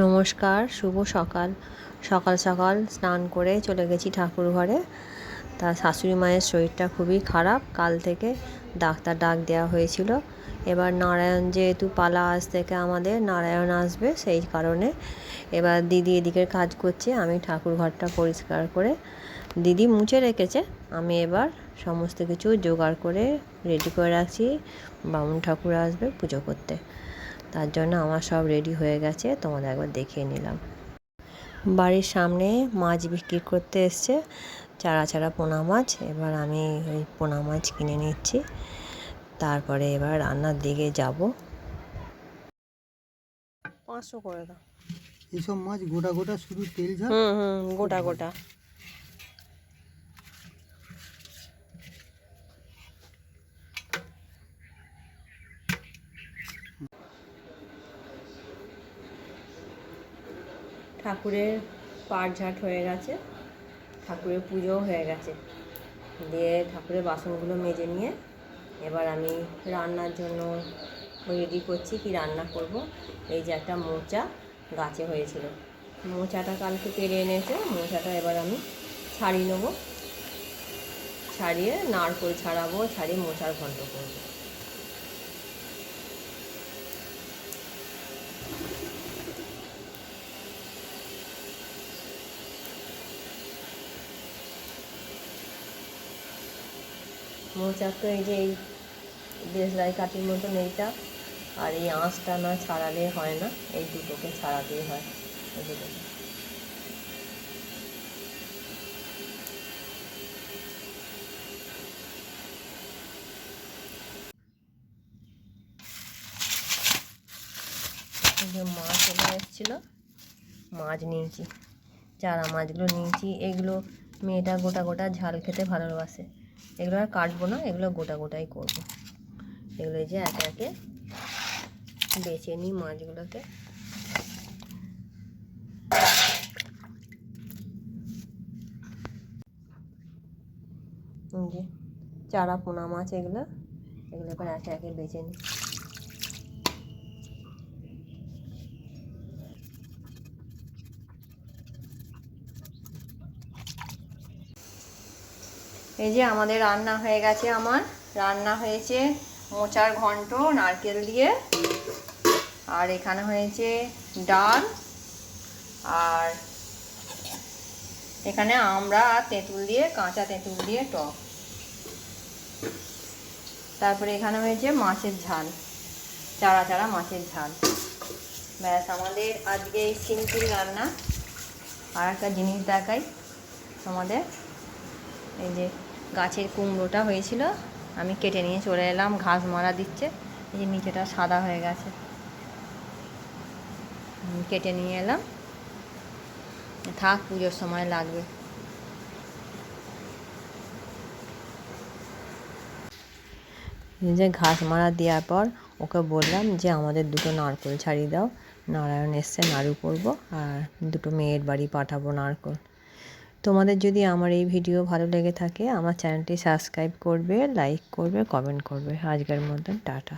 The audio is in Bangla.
নমস্কার, শুভ সকাল। সকাল সকাল স্নান করে চলে গেছি ঠাকুর ঘরে। তার শাশুড়ি মায়ের শরীরটা খুবই খারাপ। কাল থেকে ডাক্তার ডাক দেওয়া হয়েছিল। এবার নারায়ণ যেহেতু পালা আজ থেকে আমাদের, নারায়ণ আসবে সেই কারণে। এবার দিদি এদিকের কাজ করছে, আমি ঠাকুর ঘরটা পরিষ্কার করে দিদি মুছে রেখেছে। আমি এবার সমস্ত কিছু জোগাড় করে রেডি করে রাখছি। বামুন ঠাকুর আসবে পুজো করতে। তার জন্য আমার সব রেডি হয়ে গেছে তোমাদের একবার দেখিয়ে নিলাম। বাড়ির সামনে মাছ বিক্রি করতে এসছে চারা চারা পোনা মাছ। এবার আমি ওই পোনা মাছ কিনে নিচ্ছি। তারপরে এবার রান্নার দিকে যাব। পাঁচশো করে দাও। এইসব মাছ গোটা গোটা শুধু তেল ঝাল? হুম হুম গোটা গোটা। ঠাকুরের পাট ঝাট হয়ে গেছে, ঠাকুরের পুজোও হয়ে গেছে। দিয়ে ঠাকুরের বাসনগুলো মেজে নিয়ে এবার আমি রান্নার জন্য রেডি করছি কি রান্না করব। এই যে একটা মোচা গাছে হয়েছিল। মোচাটা কালকে পেরে এনেছে, মোচাটা এবার আমি ছাড়িয়ে নেব। ছাড়িয়ে নারকোল ছাড়াবো, ছাড়িয়ে মোচার ঘন্ট করব। মোচার তো এই যে এই দেশলাই কাঠির মতন এইটা, আর এই আঁশটা না ছাড়ালে হয় না, এই দুটোকে ছাড়াতেই হয়। এই দুটোকে মাছ এনে এসেছিল মাছ নিয়েছি, চারা মাছগুলো নিয়েছি, এগুলো মেয়েটা গোটা গোটা ঝাল খেতে ভালোবাসে। এগুলো আর কাটবো না, এগুলো গোটা গোটাই করব। এগুলো যে একে একে বেছে নিই মাছগুলোকে। চারা পোনা মাছ এগুলো এগুলো এবার একে একে বেছে নিই। এই যে আমাদের রান্না হয়ে গেছে আমার। রান্না হয়েছে মোচার ঘন্ট, নারকেল দিয়ে। আর এখানে হয়েছে ডাল। আর এখানে আমরা আর তেঁতুল দিয়ে, কাঁচা তেঁতুল দিয়ে টক। তারপরে এখানে হয়েছে মাছের ঝাল, চারা চারা মাছের ঝাল। ব্যাস, আমাদের আজকে এই সিম্পল রান্না। আর একটা জিনিস দেখাই আমাদের এই যে গাছের কুমড়োটা হয়েছিল, আমি কেটে নিয়ে চলে এলাম, ঘাস মারা দিচ্ছে, এই যে নিচেটা সাদা হয়ে গেছে। কেটে নিয়ে এলাম। থাক, পুজোর সময় লাগবে। যে ঘাস মারা দেওয়ার পর ওকে বললাম যে, আমাদের দুটো নারকোল ছাড়িয়ে দাও। নারায়ণ এসছে, নাড়ু করব, আর দুটো মেয়ের বাড়ি পাঠাবো নারকোল। তোমাদের যদি আমার এই ভিডিও ভালো লেগে থাকে, আমার চ্যানেলটি সাবস্ক্রাইব করবে, লাইক করবে, কমেন্ট করবে। আজকের মতন, টাটা।